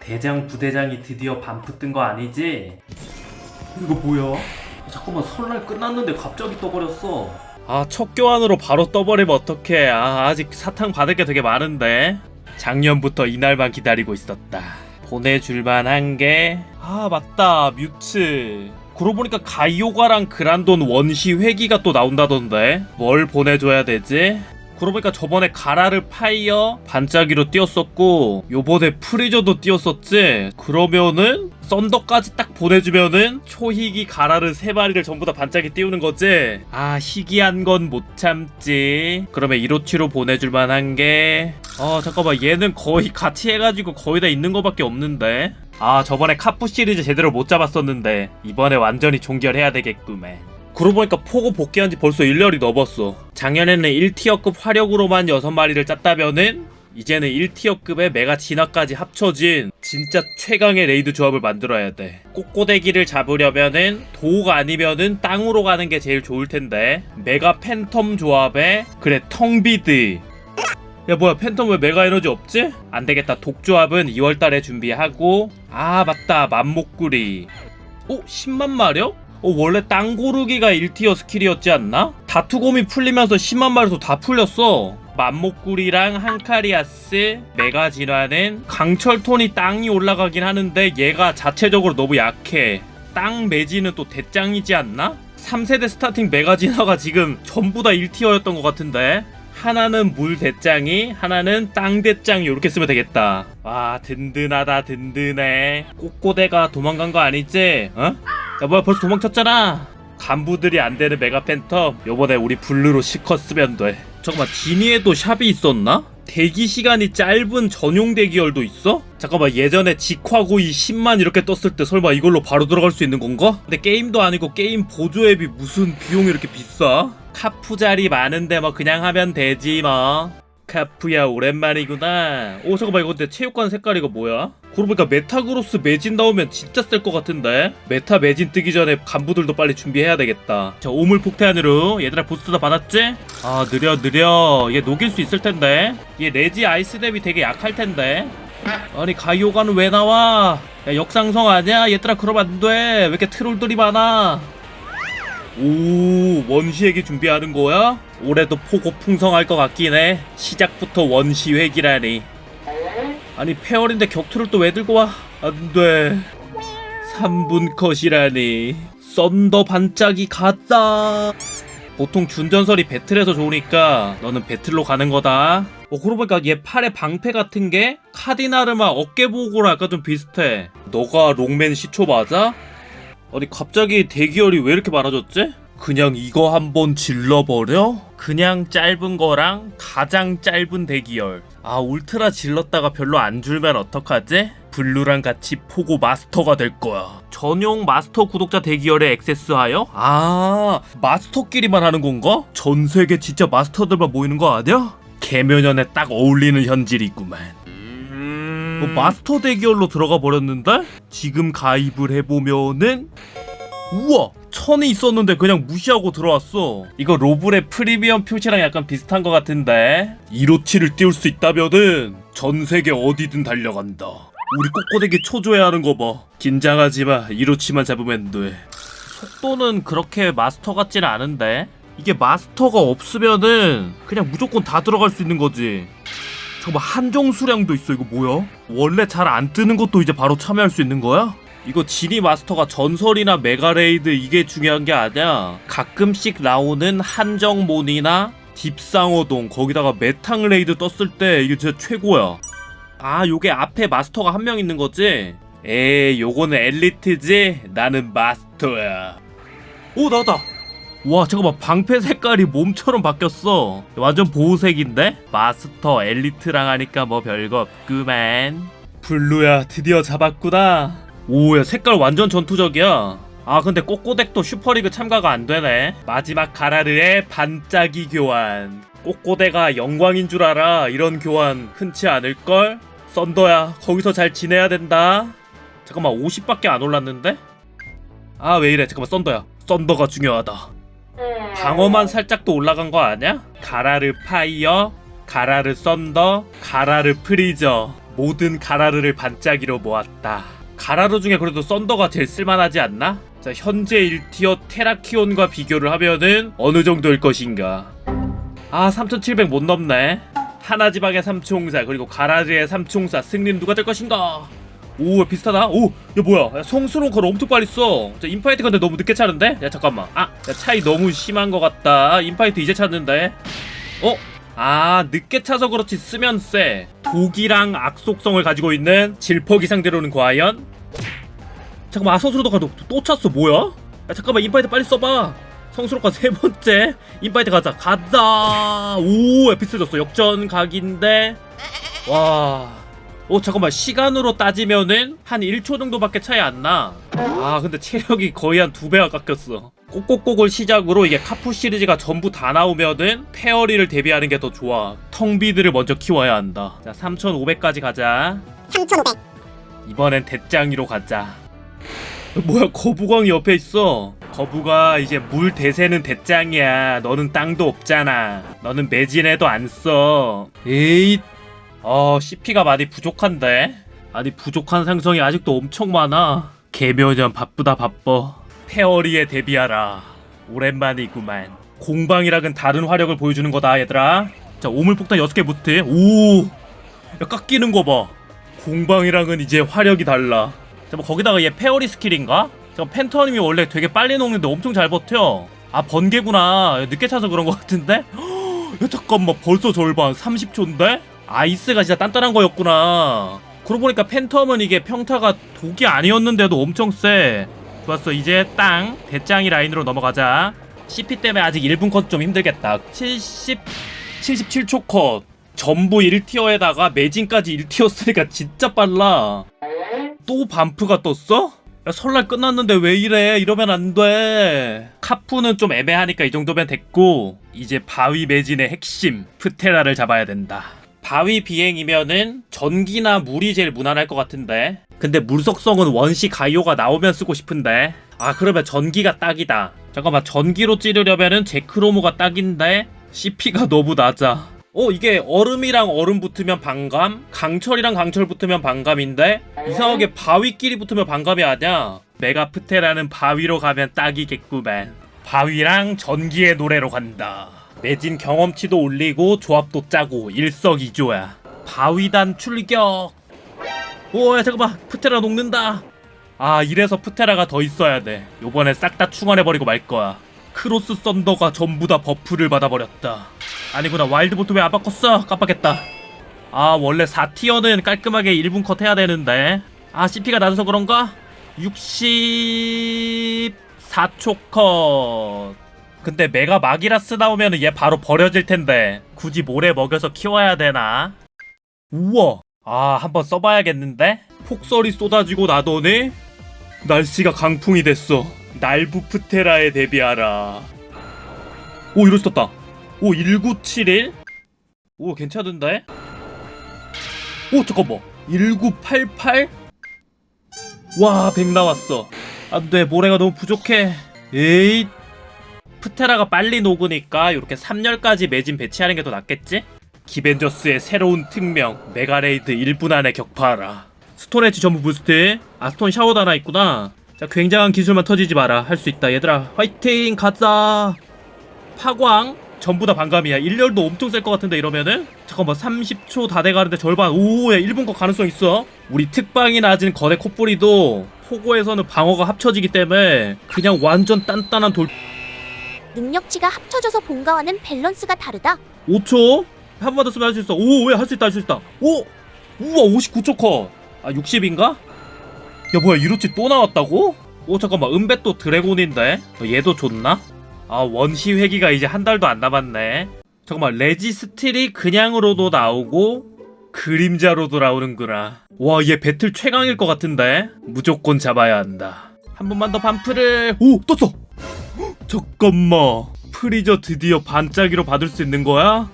대장 부대장이 드디어 반프 뜬 거 아니지? 이거 뭐야? 잠깐만 설날 끝났는데 갑자기 떠버렸어. 아 첫 교환으로 바로 떠버리면 어떡해? 아 아직 사탕 받을 게 되게 많은데. 작년부터 이날만 기다리고 있었다. 보내줄만 한 게. 아 맞다 뮤츠. 그러고 보니까 가이오가랑 그란돈 원시 회기가 또 나온다던데. 뭘 보내줘야 되지? 그러고 보니까 저번에 가라를 파이어 반짝이로 띄웠었고 요번에 프리저도 띄웠었지? 그러면은 썬더까지 딱 보내주면은 초희기 가라를 세 마리를 전부 다 반짝이 띄우는 거지? 아 희귀한 건 못 참지. 그러면 1호치로 보내줄 만한 게어 잠깐만. 얘는 거의 같이 해가지고 거의 다 있는 거밖에 없는데? 아 저번에 카푸 시리즈 제대로 못 잡았었는데 이번에 완전히 종결해야 되겠구만 그러고 보니까 포고 복귀한 지 벌써 1년이 넘었어. 작년에는 1티어급 화력으로만 6마리를 짰다면은 이제는 1티어급의 메가 진화까지 합쳐진 진짜 최강의 레이드 조합을 만들어야 돼. 꼬꼬대기를 잡으려면은 도가 아니면은 땅으로 가는 게 제일 좋을 텐데. 메가 팬텀 조합에 그래 텅비드 야 뭐야 팬텀 왜 메가 에너지 없지? 안 되겠다 독 조합은 2월달에 준비하고 아 맞다 맘목구리 오 10만 마력? 어, 원래 땅 고르기가 1티어 스킬이었지 않나? 다투곰이 풀리면서 10만 마리도 다 풀렸어. 맘목구리랑 한카리아스, 메가 진화는 강철톤이 땅이 올라가긴 하는데 얘가 자체적으로 너무 약해. 땅 매지는 또 대짱이지 않나? 3세대 스타팅 메가 진화가 지금 전부 다 1티어였던 것 같은데 하나는 물 대짱이 하나는 땅 대짱이 이렇게 쓰면 되겠다 와 든든하다 든든해 꼬꼬대가 도망간 거 아니지? 어? 야 뭐야 벌써 도망쳤잖아 간부들이 안 되는 메가 팬텀 요번에 우리 블루로 시커 쓰면 돼 잠깐만 지니에도 샵이 있었나? 대기 시간이 짧은 전용 대기열도 있어? 잠깐만 예전에 직화고이 10만 이렇게 떴을 때 설마 이걸로 바로 들어갈 수 있는 건가? 근데 게임도 아니고 게임 보조 앱이 무슨 비용이 이렇게 비싸? 카푸 자리 많은데 뭐 그냥 하면 되지 뭐 카푸야 오랜만이구나 오 잠깐만 이거 근데 체육관 색깔 이거 뭐야? 그러고 보니까 메타그로스 매진 나오면 진짜 셀것 같은데? 메타 매진 뜨기 전에 간부들도 빨리 준비해야 되겠다. 자 오물 폭탄으로 얘들아 부스터 다 받았지? 아 느려 느려. 얘 녹일 수 있을 텐데. 얘 레지 아이스 랩이 되게 약할 텐데. 아니 가이오가는 왜 나와? 야 역상성 아니야? 얘들아 그러면 안 돼 왜 이렇게 트롤들이 많아? 오 원시회기 준비하는 거야? 올해도 포고 풍성할 것 같긴 해. 시작부터 원시회기라니 아니 페어인데 격투를 또 왜 들고 와? 안돼 3분 컷이라니 썬더 반짝이 가짜 보통 준전설이 배틀에서 좋으니까 너는 배틀로 가는 거다 어 그러고 보니까 얘 팔에 방패 같은 게 카디나르마 어깨 보고랑 약간 좀 비슷해 너가 롱맨 시초 맞아? 아니 갑자기 대기열이 왜 이렇게 많아졌지? 그냥 이거 한번 질러버려? 그냥 짧은 거랑 가장 짧은 대기열 아 울트라 질렀다가 별로 안 줄면 어떡하지? 블루랑 같이 포고 마스터가 될 거야 전용 마스터 구독자 대기열에 액세스하여? 아 마스터끼리만 하는 건가? 전 세계 진짜 마스터들만 모이는 거 아니야? 개면연에 딱 어울리는 현질이구만 뭐 마스터 대기열로 들어가 버렸는데 지금 가입을 해보면은 우와 천이 있었는데 그냥 무시하고 들어왔어. 이거 로블의 프리미엄 표시랑 약간 비슷한 것 같은데. 1호치를 띄울 수 있다면은 전 세계 어디든 달려간다. 우리 꼬꼬대기 초조해 하는 거봐. 긴장하지 마 1호치만 잡으면 돼. 속도는 그렇게 마스터 같지는 않은데. 이게 마스터가 없으면은 그냥 무조건 다 들어갈 수 있는 거지. 잠깐만 한정 수량도 있어. 이거 뭐야? 원래 잘 안 뜨는 것도 이제 바로 참여할 수 있는 거야? 이거 지니 마스터가 전설이나 메가레이드 이게 중요한 게 아니야. 가끔씩 나오는 한정몬이나 딥상어동 거기다가 메탕 레이드 떴을 때 이게 진짜 최고야. 아 요게 앞에 마스터가 한 명 있는 거지? 에이 요거는 엘리트지? 나는 마스터야. 오 나왔다. 와 잠깐만. 방패 색깔이 몸처럼 바뀌었어. 완전 보호색인데? 마스터 엘리트랑 하니까 뭐 별거 없구만. 블루야 드디어 잡았구나 오야 색깔 완전 전투적이야. 아 근데 꼬꼬덱도 슈퍼리그 참가가 안 되네. 마지막 가라르의 반짝이 교환. 꼬꼬대가 영광인 줄 알아. 이런 교환 흔치 않을걸? 썬더야 거기서 잘 지내야 된다. 잠깐만 50밖에 안 올랐는데? 아 왜 이래? 잠깐만 썬더야. 썬더가 중요하다. 방어만 살짝 더 올라간 거 아니야? 가라르 파이어, 가라르 썬더, 가라르 프리저. 모든 가라르를 반짝이로 모았다. 가라르 중에 그래도 썬더가 제일 쓸만하지 않나? 자, 현재 1티어 테라키온과 비교를 하면은 어느 정도일 것인가? 아, 3700 못 넘네. 하나지방의 삼총사 그리고 가라르의 삼총사 승리는 누가 될 것인가? 오 비슷하다 오야 뭐야 야, 성스러운 걸 엄청 빨리 써 자, 인파이트 근데 너무 늦게 차는데? 야 잠깐만 아 야, 차이 너무 심한 것 같다 인파이트 이제 찾는데 어? 아 늦게 차서 그렇지 쓰면 쎄 독이랑 악속성을 가지고 있는 질퍽이 상대로는 과연? 잠깐만 아 성스러도가 또, 또 찼어 뭐야? 야 잠깐만 인파이트 빨리 써봐 성스러가 세 번째 인파이트 가자 가자 오 에피스졌어 역전 각인데 와. 오 잠깐만 시간으로 따지면은 한 1초 정도밖에 차이 안 나. 아 근데 체력이 거의 한 두 배가 깎였어. 꼭꼭꼭을 시작으로 이게 카푸 시리즈가 전부 다 나오면은 페어리를 대비하는 게 더 좋아. 텅비드를 먼저 키워야 한다. 자 3,500까지 가자. 3,500. 이번엔 대장이로 가자. 뭐야 거부광이 옆에 있어. 거부가 이제 물 대세는 대장이야. 너는 땅도 없잖아. 너는 매진해도 안 써. 에잇. 어 CP가 많이 부족한데. 아니 부족한 상성이 아직도 엄청 많아. 개묘년 바쁘다 바빠. 페어리에 대비하라. 오랜만이구만. 공방이랑은 다른 화력을 보여주는 거다 얘들아. 자 오물폭탄 6개 무트. 오. 야 깎이는 거 봐. 공방이랑은 이제 화력이 달라. 자, 뭐 거기다가 얘 페어리 스킬인가? 저 팬터님이 원래 되게 빨리 녹는데 엄청 잘 버텨. 아 번개구나. 늦게 차서 그런 것 같은데? 야, 잠깐만 벌써 절반 30초인데? 아이스가 진짜 단단한 거였구나. 그러고 보니까 팬텀은 이게 평타가 독이 아니었는데도 엄청 세. 좋았어 이제 땅 대짱이 라인으로 넘어가자. CP 때문에 아직 1분 컷 좀 힘들겠다. 70 77초 컷. 전부 1티어에다가 매진까지 1티어 쓰니까 진짜 빨라. 또 반프가 떴어? 야, 설날 끝났는데 왜 이래? 이러면 안 돼. 카푸는 좀 애매하니까 이 정도면 됐고, 이제 바위 매진의 핵심, 프테라를 잡아야 된다. 바위 비행이면은 전기나 물이 제일 무난할 것 같은데. 근데 물속성은 원시 가이오가 나오면 쓰고 싶은데. 아, 그러면 전기가 딱이다. 잠깐만, 전기로 찌르려면은 제크로모가 딱인데, CP가 너무 낮아. 어 이게 얼음이랑 얼음 붙으면 반감? 강철이랑 강철 붙으면 반감인데? 이상하게 바위끼리 붙으면 반감이 아니야. 메가프테라는 바위로 가면 딱이겠구만. 바위랑 전기의 노래로 간다. 매진 경험치도 올리고 조합도 짜고 일석이조야. 바위단 출격! 오야 잠깐만. 프테라 녹는다. 아 이래서 프테라가 더 있어야 돼. 요번에 싹 다 충원해버리고 말 거야. 크로스 썬더가 전부 다 버프를 받아버렸다 아니구나. 와일드보트 왜 안 바꿨어. 깜빡했다. 아 원래 4티어는 깔끔하게 1분 컷 해야 되는데. 아 CP가 낮아서 그런가? 64초 컷. 근데 메가 마기라스 나오면 얘 바로 버려질 텐데. 굳이 모래 먹여서 키워야 되나? 우와. 아 한번 써봐야겠는데? 폭설이 쏟아지고 나더니 날씨가 강풍이 됐어. 날부프테라에 대비하라. 오 이럴 수 있다 오 1971? 오 괜찮은데? 오 잠깐만. 1988? 와100 나왔어. 안돼 모래가 너무 부족해. 에잇. 프테라가 빨리 녹으니까 이렇게 3열까지 매진 배치하는 게 더 낫겠지? 기벤저스의 새로운 특명 메가레이드 1분 안에 격파하라. 스톤 엣지 전부 부스트. 아 스톤 샤워도 하나 있구나. 자 굉장한 기술만 터지지 마라. 할 수 있다 얘들아. 화이팅! 가자! 파광 전부 다 반감이야. 일렬도 엄청 셀 것 같은데 이러면은 잠깐만 30초 다 돼가는데 절반 오야 1분 거 가능성 있어. 우리 특방이 낮은 거대 콧불이도 포고에서는 방어가 합쳐지기 때문에 그냥 완전 단단한 돌 능력치가 합쳐져서 본가와는 밸런스가 다르다. 5초 한 번 더 쓰면 할 수 있어. 오왜 할 수 있다 할 수 있다. 오 우와 59초 컷. 아 60인가? 야 뭐야 이로치 또 나왔다고? 오 잠깐만 은배 또 드래곤인데 어, 얘도 좋나? 아 원시 회기가 이제 한 달도 안 남았네. 잠깐만 레지스틸이 그냥으로도 나오고 그림자로도 나오는구나. 와 얘 배틀 최강일 것 같은데? 무조건 잡아야 한다. 한 번만 더 반프를 오 떴어! 헉, 잠깐만. 프리저 드디어 반짝이로 받을 수 있는 거야?